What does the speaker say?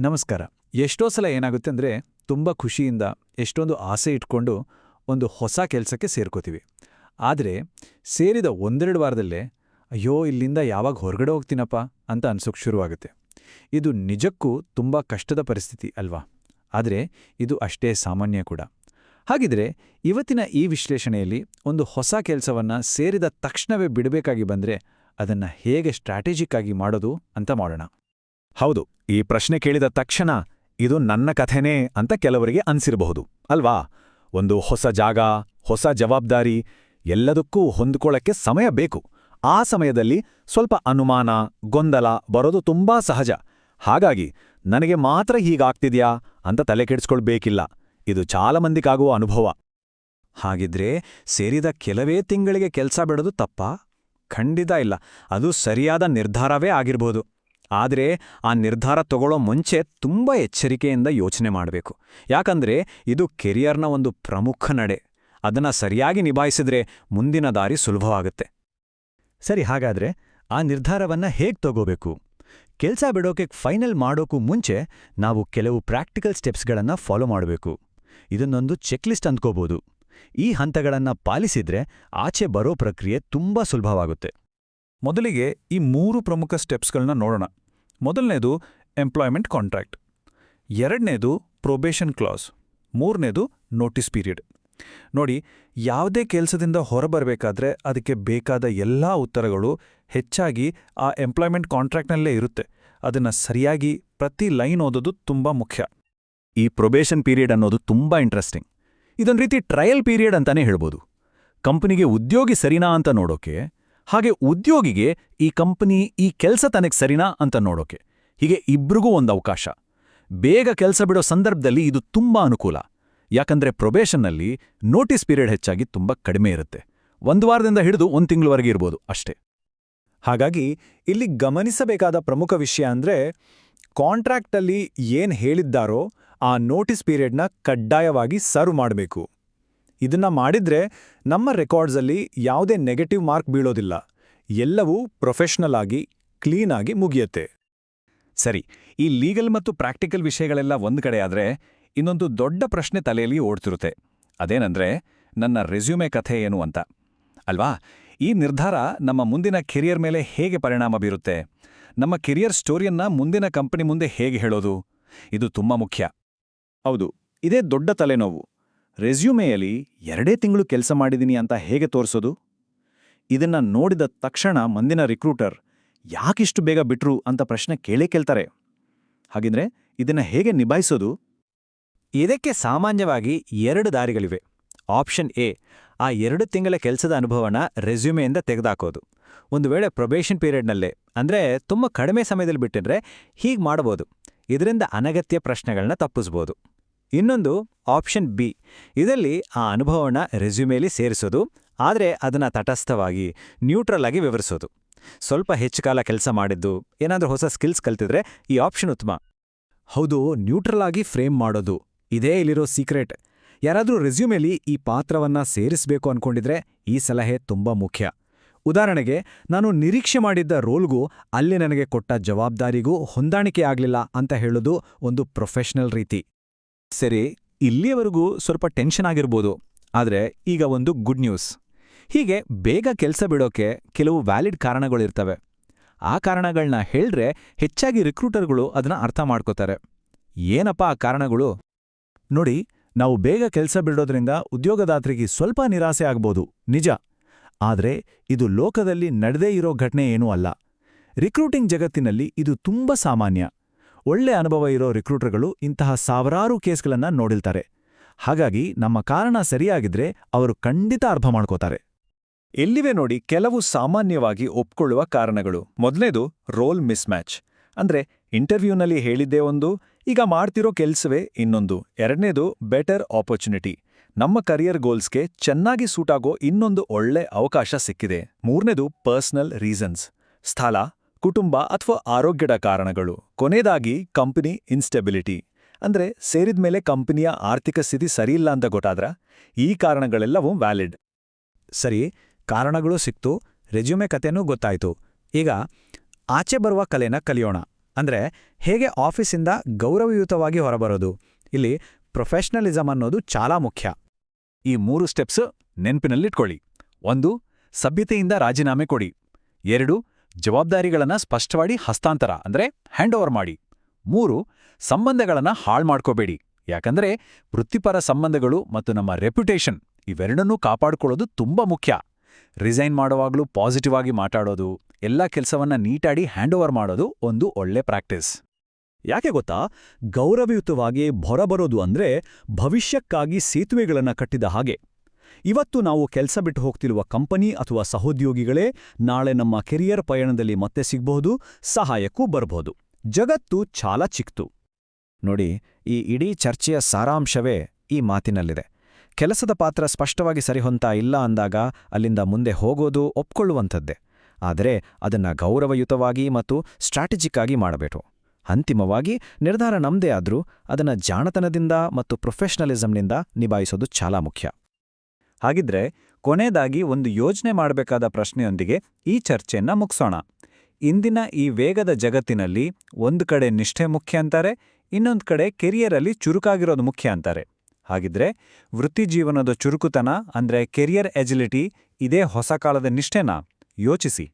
ನಮಸ್ಕಾರ. ಎಷ್ಟೋ ಸಲ ಏನಾಗುತ್ತೆ ಅಂದರೆ ತುಂಬ ಖುಷಿಯಿಂದ ಎಷ್ಟೊಂದು ಆಸೆ ಇಟ್ಕೊಂಡು ಒಂದು ಹೊಸ ಕೆಲಸಕ್ಕೆ ಸೇರ್ಕೋತೀವಿ. ಆದರೆ ಸೇರಿದ ಒಂದೆರಡು ವಾರದಲ್ಲೇ, ಅಯ್ಯೋ, ಇಲ್ಲಿಂದ ಯಾವಾಗ ಹೊರಗಡೆ ಹೋಗ್ತೀನಪ್ಪ? ಅಂತ ಅನ್ಸೋಕ್ಕೆ ಶುರುವಾಗುತ್ತೆ. ಇದು ನಿಜಕ್ಕೂ ತುಂಬ ಕಷ್ಟದ ಪರಿಸ್ಥಿತಿ ಅಲ್ವಾ? ಆದರೆ ಇದು ಅಷ್ಟೇ ಸಾಮಾನ್ಯ ಕೂಡ. ಹಾಗಿದ್ರೆ ಇವತ್ತಿನ ಈ ವಿಶ್ಲೇಷಣೆಯಲ್ಲಿ ಒಂದು ಹೊಸ ಕೆಲಸವನ್ನು ಸೇರಿದ ತಕ್ಷಣವೇ ಬಿಡಬೇಕಾಗಿ ಬಂದರೆ ಅದನ್ನು ಹೇಗೆ ಸ್ಟ್ರಾಟಜಿಕ್ ಆಗಿ ಮಾಡೋದು ಅಂತ ಮಾಡೋಣ. ಹೌದು, ಈ ಪ್ರಶ್ನೆ ಕೇಳಿದ ತಕ್ಷಣ ಇದು ನನ್ನ ಕಥೆನೇ ಅಂತ ಕೆಲವರಿಗೆ ಅನ್ಸಿರಬಹುದು, ಅಲ್ವಾ? ಒಂದು ಹೊಸ ಜಾಗ, ಹೊಸ ಜವಾಬ್ದಾರಿ, ಎಲ್ಲದಕ್ಕೂ ಹೊಂದ್ಕೊಳ್ಳಕ್ಕೆ ಸಮಯ ಬೇಕು. ಆ ಸಮಯದಲ್ಲಿ ಸ್ವಲ್ಪ ಅನುಮಾನ, ಗೊಂದಲ ಬರೋದು ತುಂಬಾ ಸಹಜ. ಹಾಗಾಗಿ, ನನಗೆ ಮಾತ್ರ ಹೀಗಾಗ್ತಿದ್ಯಾ ಅಂತ ತಲೆ ಕೆಡಿಸ್ಕೊಳ್ಬೇಕಿಲ್ಲ. ಇದು ಚಾಲ ಮಂದಿಗಾಗುವ ಅನುಭವ. ಹಾಗಿದ್ರೆ ಸೇರಿದ ಕೆಲವೇ ತಿಂಗಳಿಗೆ ಕೆಲಸ ಬಿಡೋದು ತಪ್ಪಾ? ಖಂಡಿತ ಇಲ್ಲ. ಅದು ಸರಿಯಾದ ನಿರ್ಧಾರವೇ ಆಗಿರ್ಬೋದು. ಆದರೆ ಆ ನಿರ್ಧಾರ ತಗೊಳ್ಳೋ ಮುಂಚೆ ತುಂಬ ಎಚ್ಚರಿಕೆಯಿಂದ ಯೋಚನೆ ಮಾಡಬೇಕು. ಯಾಕಂದ್ರೆ ಇದು ಕೆರಿಯರ್ನ ಒಂದು ಪ್ರಮುಖ ನಡೆ. ಅದನ್ನ ಸರಿಯಾಗಿ ನಿಭಾಯಿಸಿದ್ರೆ ಮುಂದಿನ ದಾರಿ ಸುಲಭವಾಗುತ್ತೆ. ಸರಿ, ಹಾಗಾದ್ರೆ ಆ ನಿರ್ಧಾರವನ್ನ ಹೇಗೆ ತಗೋಬೇಕು? ಕೆಲಸ ಬಿಡೋಕೆ ಫೈನಲ್ ಮಾಡೋಕ್ಕೂ ಮುಂಚೆ ನಾವು ಕೆಲವು ಪ್ರಾಕ್ಟಿಕಲ್ ಸ್ಟೆಪ್ಸ್ಗಳನ್ನು ಫಾಲೋ ಮಾಡಬೇಕು. ಇದನ್ನೊಂದು ಚೆಕ್ಲಿಸ್ಟ್ ಅಂದ್ಕೋಬೋದು. ಈ ಹಂತಗಳನ್ನ ಪಾಲಿಸಿದ್ರೆ ಆಚೆ ಬರೋ ಪ್ರಕ್ರಿಯೆ ತುಂಬಾ ಸುಲಭವಾಗುತ್ತೆ. ಮೊದಲಿಗೆ ಈ ಮೂರು ಪ್ರಮುಖ ಸ್ಟೆಪ್ಸ್ಗಳನ್ನ ನೋಡೋಣ. ಮೊದಲನೇದು ಎಂಪ್ಲಾಯ್ಮೆಂಟ್ ಕಾಂಟ್ರಾಕ್ಟ್ ಎರಡನೇದು ಪ್ರೊಬೇಷನ್ ಕ್ಲಾಸ್ ಮೂರನೇದು ನೋಟಿಸ್ ಪೀರಿಯಡ್ ನೋಡಿ, ಯಾವುದೇ ಕೆಲಸದಿಂದ ಹೊರಬರಬೇಕಾದ್ರೆ ಅದಕ್ಕೆ ಬೇಕಾದ ಎಲ್ಲಾ ಉತ್ತರಗಳು ಹೆಚ್ಚಾಗಿ ಆ ಎಂಪ್ಲಾಯ್ಮೆಂಟ್ ಕಾಂಟ್ರಾಕ್ಟ್ನಲ್ಲೇ ಇರುತ್ತೆ. ಅದನ್ನ ಸರಿಯಾಗಿ ಪ್ರತಿ ಲೈನ್ ಓದೋದು ತುಂಬಾ ಮುಖ್ಯ. ಈ ಪ್ರೊಬೇಷನ್ ಪೀರಿಯಡ್ ಅನ್ನೋದು ತುಂಬಾ ಇಂಟ್ರೆಸ್ಟಿಂಗ್ ಇದೊಂದು ರೀತಿ ಟ್ರಯಲ್ ಪೀರಿಯಡ್ ಅಂತಾನೆ ಹೇಳ್ಬೋದು. ಕಂಪನಿಗೆ ಉದ್ಯೋಗಿ ಸರಿನಾ ಅಂತ ನೋಡೋಕೆ ಹಾಗೆ ಉದ್ಯೋಗಿಗೆ ಈ ಕಂಪನಿ ಈ ಕೆಲಸ ತನಗೆ ಸರಿನಾ ಅಂತ ನೋಡೋಕೆ. ಹೀಗೆ ಇಬ್ರಿಗೂ ಒಂದು ಅವಕಾಶ. ಬೇಗ ಕೆಲಸ ಬಿಡೋ ಸಂದರ್ಭದಲ್ಲಿ ಇದು ತುಂಬಾ ಅನುಕೂಲ. ಯಾಕಂದ್ರೆ ಪ್ರೊಬೇಷನ್ನಲ್ಲಿ ನೋಟಿಸ್ ಪೀರಿಯಡ್ ಹೆಚ್ಚಾಗಿ ತುಂಬಾ ಕಡಿಮೆ ಇರುತ್ತೆ. ಒಂದು ವಾರದಿಂದ ಹಿಡಿದು ಒಂದು ತಿಂಗಳವರೆಗೆ ಇರ್ಬೋದು ಅಷ್ಟೇ. ಹಾಗಾಗಿ ಇಲ್ಲಿ ಗಮನಿಸಬೇಕಾದ ಪ್ರಮುಖ ವಿಷಯ ಅಂದ್ರೆ ಕಾಂಟ್ರಾಕ್ಟಲ್ಲಿ ಏನ್ ಹೇಳಿದ್ದಾರೋ ಆ ನೋಟಿಸ್ ಪೀರಿಯಡ್ನ ಕಡ್ಡಾಯವಾಗಿ ಸರ್ವ್ ಮಾಡಬೇಕು. ಇದನ್ನ ಮಾಡಿದ್ರೆ ನಮ್ಮ ರೆಕಾರ್ಡ್ಸಲ್ಲಿ ಯಾವುದೇ ನೆಗೆಟಿವ್ ಮಾರ್ಕ್ ಬೀಳೋದಿಲ್ಲ. ಎಲ್ಲವೂ ಪ್ರೊಫೆಷನಲ್ ಆಗಿ ಕ್ಲೀನ್ ಆಗಿ ಮುಗಿಯುತ್ತೆ. ಸರಿ, ಈ ಲೀಗಲ್ ಮತ್ತು ಪ್ರಾಕ್ಟಿಕಲ್ ವಿಷಯಗಳೆಲ್ಲ ಒಂದು ಕಡೆ ಆದ್ರೆ ಇನ್ನೊಂದು ದೊಡ್ಡ ಪ್ರಶ್ನೆ ತಲೆಯಲ್ಲಿ ಓಡ್ತಿರುತ್ತೆ. ಅದೇನಂದ್ರೆ ನನ್ನ ರೆಸ್ಯೂಮೆ ಕಥೆ ಏನು ಅಂತ. ಅಲ್ವಾ? ಈ ನಿರ್ಧಾರ ನಮ್ಮ ಮುಂದಿನ ಕೆರಿಯರ್ ಮೇಲೆ ಹೇಗೆ ಪರಿಣಾಮ ಬೀರುತ್ತೆ? ನಮ್ಮ ಕೆರಿಯರ್ ಸ್ಟೋರಿಯನ್ನ ಮುಂದಿನ ಕಂಪನಿ ಮುಂದೆ ಹೇಗೆ ಹೇಳೋದು? ಇದು ತುಂಬಾ ಮುಖ್ಯ. ಹೌದು, ಇದೇ ದೊಡ್ಡ ತಲೆನೋವು. ರೆಸ್ಯೂಮೆಯಲ್ಲಿ ಎರಡೇ ತಿಂಗಳು ಕೆಲಸ ಮಾಡಿದೀನಿ ಅಂತ ಹೇಗೆ ತೋರಿಸೋದು? ಇದನ್ನ ನೋಡಿದ ತಕ್ಷಣ ಮಂದಿನ ರಿಕ್ರೂಟರ್, ಯಾಕಿಷ್ಟು ಬೇಗ ಬಿಟ್ರು? ಅಂತ ಪ್ರಶ್ನೆ ಕೇಳೇ ಕೇಳ್ತಾರೆ. ಹಾಗಿದ್ರೆ ಇದನ್ನ ಹೇಗೆ ನಿಭಾಯಿಸೋದು? ಇದಕ್ಕೆ ಸಾಮಾನ್ಯವಾಗಿ ಎರಡು ದಾರಿಗಳಿವೆ. ಆಪ್ಷನ್ ಎ, ಆ ಎರಡು ತಿಂಗಳ ಕೆಲಸದ ಅನುಭವನ ರೆಸ್ಯೂಮೆಯಿಂದ ತೆಗೆದಾಕೋದು. ಒಂದು ವೇಳೆ ಪ್ರೊಬೇಷನ್ ಪೀರಿಯಡ್ನಲ್ಲೇ, ಅಂದ್ರೆ ತುಂಬ ಕಡಿಮೆ ಸಮಯದಲ್ಲಿ ಬಿಟ್ಟಿದ್ರೆ ಹೀಗೆ ಮಾಡಬಹುದು ಇದರಿಂದ ಅನಗತ್ಯ ಪ್ರಶ್ನೆಗಳನ್ನ ತಪ್ಪಿಸ್ಬೋದು. ಇನ್ನೊಂದು ಆಪ್ಷನ್ ಬಿ ಇದರಲ್ಲಿ ಆ ಅನುಭವನ ರೆಸ್ಯೂಮೇಲಿ ಸೇರಿಸೋದು, ಆದರೆ ಅದನ್ನು ತಟಸ್ಥವಾಗಿ ನ್ಯೂಟ್ರಲ್ ಆಗಿ ವಿವರಿಸೋದು. ಸ್ವಲ್ಪ ಹೆಚ್ಚು ಕಾಲ ಕೆಲಸ ಮಾಡಿದ್ದು, ಏನಾದರೂ ಹೊಸ ಸ್ಕಿಲ್ಸ್ ಕಲ್ತಿದ್ರೆ ಈ ಆಪ್ಷನ್ ಉತ್ತಮ. ಹೌದು ನ್ಯೂಟ್ರಲ್ ಆಗಿ ಫ್ರೇಮ್ ಮಾಡೋದು, ಇದೇ ಇಲ್ಲಿರೋ ಸೀಕ್ರೆಟ್ ಯಾರಾದರೂ ರೆಸ್ಯೂಮೇಲಿ ಈ ಪಾತ್ರವನ್ನ ಸೇರಿಸಬೇಕು ಅನ್ಕೊಂಡಿದ್ರೆ ಈ ಸಲಹೆ ತುಂಬಾ ಮುಖ್ಯ. ಉದಾಹರಣೆಗೆ, ನಾನು ನಿರೀಕ್ಷೆ ಮಾಡಿದ್ದ ರೋಲ್ಗೂ ಅಲ್ಲಿ ನನಗೆ ಕೊಟ್ಟ ಜವಾಬ್ದಾರಿಗೂ ಹೊಂದಾಣಿಕೆ ಆಗ್ಲಿಲ್ಲ ಅಂತ ಹೇಳೋದು ಒಂದು ಪ್ರೊಫೆಷನಲ್ ರೀತಿ. ಸರಿ, ಇಲ್ಲಿಯವರೆಗೂ ಸ್ವಲ್ಪ ಟೆನ್ಷನ್ ಆಗಿರ್ಬೋದು, ಆದರೆ ಈಗ ಒಂದು ಗುಡ್ ನ್ಯೂಸ್. ಹೀಗೆ ಬೇಗ ಕೆಲಸ ಬಿಡೋಕೆ ಕೆಲವು ವ್ಯಾಲಿಡ್ ಕಾರಣಗಳಿರ್ತವೆ. ಆ ಕಾರಣಗಳನ್ನ ಹೇಳ್ರೆ ಹೆಚ್ಚಾಗಿ ರಿಕ್ರೂಟರ್ಗಳು ಅದನ್ನ ಅರ್ಥ ಮಾಡ್ಕೋತಾರೆ. ಏನಪ್ಪ ಆ ಕಾರಣಗಳು? ನೋಡಿ, ನಾವು ಬೇಗ ಕೆಲಸ ಬಿಡೋದ್ರಿಂದ ಉದ್ಯೋಗದಾತರಿಗೆ ಸ್ವಲ್ಪ ನಿರಾಸೆ ಆಗ್ಬೋದು, ನಿಜ. ಆದರೆ ಇದು ಲೋಕದಲ್ಲಿ ನಡೆದೇ ಇರೋ ಘಟನೆ ಏನೂ ಅಲ್ಲ. ರಿಕ್ರೂಟಿಂಗ್ ಜಗತ್ತಿನಲ್ಲಿ ಇದು ತುಂಬಾ ಸಾಮಾನ್ಯ. ಒಳ್ಳೆ ಅನುಭವ ಇರೋ ರಿಕ್ರೂಟರ್ಗಳು ಇಂತಹ ಸಾವಿರಾರು ಕೇಸ್ಗಳನ್ನ ನೋಡಿಲ್ತಾರೆ. ಹಾಗಾಗಿ ನಮ್ಮ ಕಾರಣ ಸರಿಯಾಗಿದ್ರೆ ಅವರು ಖಂಡಿತ ಅರ್ಥ ಮಾಡ್ಕೋತಾರೆ. ಎಲ್ಲಿವೆ ನೋಡಿ ಕೆಲವು ಸಾಮಾನ್ಯವಾಗಿ ಒಪ್ಕೊಳ್ಳುವ ಕಾರಣಗಳು. ಮೊದಲನೇದು ರೋಲ್ ಮಿಸ್ಮ್ಯಾಚ್. ಅಂದ್ರೆ ಇಂಟರ್ವ್ಯೂನಲ್ಲಿ ಹೇಳಿದ್ದೇ ಒಂದು, ಈಗ ಮಾಡ್ತಿರೋ ಕೆಲ್ಸವೇ ಇನ್ನೊಂದು. ಎರಡನೇದು, ಬೆಟರ್ ಆಪರ್ಚುನಿಟಿ. ನಮ್ಮ ಕರಿಯರ್ ಗೋಲ್ಸ್ಗೆ ಚೆನ್ನಾಗಿ ಸೂಟಾಗೋ ಇನ್ನೊಂದು ಒಳ್ಳೆ ಅವಕಾಶ ಸಿಕ್ಕಿದೆ. ಮೂರನೇದು, ಪರ್ಸನಲ್ ರೀಸನ್ಸ್. ಸ್ಥಳ ಕುಟುಂಬ ಅಥವಾ ಆರೋಗ್ಯದ ಕಾರಣಗಳು. ಕೊನೆಯದಾಗಿ, ಕಂಪನಿ ಇನ್ಸ್ಟೆಬಿಲಿಟಿ ಅಂದ್ರೆ ಸೇರಿದ್ಮೇಲೆ ಕಂಪನಿಯ ಆರ್ಥಿಕ ಸ್ಥಿತಿ ಸರಿಯಿಲ್ಲ ಅಂತ ಗೊತ್ತಾದ್ರ, ಈ ಕಾರಣಗಳೆಲ್ಲವೂ ವ್ಯಾಲಿಡ್ ಸರಿ, ಕಾರಣಗಳು ಸಿಕ್ತು ರೆಜ್ಯೂಮೆ ಕಥೆನೂ ಗೊತ್ತಾಯ್ತು. ಈಗ, ಆಚೆ ಬರುವ ಕಲೆನ ಕಲಿಯೋಣ. ಅಂದ್ರೆ ಹೇಗೆ ಆಫೀಸಿಂದ ಗೌರವಯುತವಾಗಿ ಹೊರಬರೋದು. ಇಲ್ಲಿ ಪ್ರೊಫೆಷನಲಿಸಂ ಅನ್ನೋದು ಚಾಲಾ ಮುಖ್ಯ. ಈ ಮೂರು ಸ್ಟೆಪ್ಸ್ ನೆನ್ಪಿನಲ್ಲಿಟ್ಕೊಳ್ಳಿ. ಒಂದು, ಸಭ್ಯತೆಯಿಂದ ರಾಜೀನಾಮೆ ಕೊಡಿ. ಎರಡು ಜವಾಬ್ದಾರಿಗಳನ್ನ ಸ್ಪಷ್ಟವಾಗಿ ಹಸ್ತಾಂತರ, ಅಂದ್ರೆ ಹ್ಯಾಂಡ್ ಓವರ್ ಮಾಡಿ. ಮೂರು, ಸಂಬಂಧಗಳನ್ನ ಹಾಳ್ ಮಾಡ್ಕೋಬೇಡಿ. ಯಾಕಂದ್ರೆ ವೃತ್ತಿಪರ ಸಂಬಂಧಗಳು ಮತ್ತು ನಮ್ಮ ರೆಪ್ಯುಟೇಷನ್ ಇವೆರಡನ್ನೂ ಕಾಪಾಡಿಕೊಳ್ಳೋದು ತುಂಬಾ ಮುಖ್ಯ. ರಿಸೈನ್ ಮಾಡುವಾಗಲೂ ಪಾಸಿಟಿವ್ ಆಗಿ ಮಾತಾಡೋದು, ಎಲ್ಲ ಕೆಲಸವನ್ನ ನೀಟಾಡಿ ಹ್ಯಾಂಡ್ ಓವರ್ ಮಾಡೋದು ಒಂದು ಒಳ್ಳೆ ಪ್ರಾಕ್ಟೀಸ್ ಯಾಕೆ ಗೊತ್ತಾ? ಗೌರವಯುತವಾಗಿ ಹೊರಬರೋದು ಅಂದ್ರೆ ಭವಿಷ್ಯಕ್ಕಾಗಿ ಸೇತುವೆಗಳನ್ನ ಕಟ್ಟಿದ ಹಾಗೆ. ಇವತ್ತು ನಾವು ಕೆಲಸ ಬಿಟ್ಟು ಹೋಗ್ತಿರುವ ಕಂಪನಿ ಅಥವಾ ಸಹೋದ್ಯೋಗಿಗಳೇ ನಾಳೆ ನಮ್ಮ ಕೆರಿಯರ್ ಪಯಣದಲ್ಲಿ ಮತ್ತೆ ಸಿಗ್ಬಹುದು, ಸಹಾಯಕ್ಕೂ ಬರಬಹುದು. ಜಗತ್ತು ಚಾಲ ಚಿಕ್ತು. ನೋಡಿ, ಈ ಇಡೀ ಚರ್ಚೆಯ ಸಾರಾಂಶವೇ ಈ ಮಾತಿನಲ್ಲಿದೆ. ಕೆಲಸದ ಪಾತ್ರ ಸ್ಪಷ್ಟವಾಗಿ ಸರಿಹೊಂತಾ ಇಲ್ಲ ಅಂದಾಗ ಅಲ್ಲಿಂದ ಮುಂದೆ ಹೋಗೋದು ಒಪ್ಕೊಳ್ಳುವಂಥದ್ದೇ. ಆದರೆ ಅದನ್ನ ಗೌರವಯುತವಾಗಿ ಮತ್ತು ಸ್ಟ್ರಾಟಜಿಕ್ ಆಗಿ ಮಾಡಬೇಕು. ಅಂತಿಮವಾಗಿ ನಿರ್ಧಾರ ನಮ್ದೇ ಆದರೂ ಅದನ್ನ ಜಾಣತನದಿಂದ ಮತ್ತು ಪ್ರೊಫೆಷನಲಿಸಂನಿಂದ ನಿಭಾಯಿಸೋದು ಚಾಲಾ ಮುಖ್ಯ. ಹಾಗಿದ್ರೆ ಕೊನೆಯದಾಗಿ ಒಂದು ಯೋಜನೆ ಮಾಡಬೇಕಾದ ಪ್ರಶ್ನೆಯೊಂದಿಗೆ ಈ ಚರ್ಚೆಯನ್ನು ಮುಗಿಸೋಣ. ಇಂದಿನ ಈ ವೇಗದ ಜಗತ್ತಿನಲ್ಲಿ ಒಂದು ಕಡೆ ನಿಷ್ಠೆ ಮುಖ್ಯ ಅಂತಾರೆ, ಇನ್ನೊಂದು ಕಡೆ ಕೆರಿಯರಲ್ಲಿ ಚುರುಕಾಗಿರೋದು ಮುಖ್ಯ ಅಂತಾರೆ. ಹಾಗಿದ್ರೆ ವೃತ್ತಿಜೀವನದ ಚುರುಕುತನ ಅಂದ್ರೆ ಕೆರಿಯರ್ ಎಜಿಲಿಟಿ ಇದೇ ಹೊಸ ಕಾಲದ ನಿಷ್ಠೆನಾ? ಯೋಚಿಸಿ.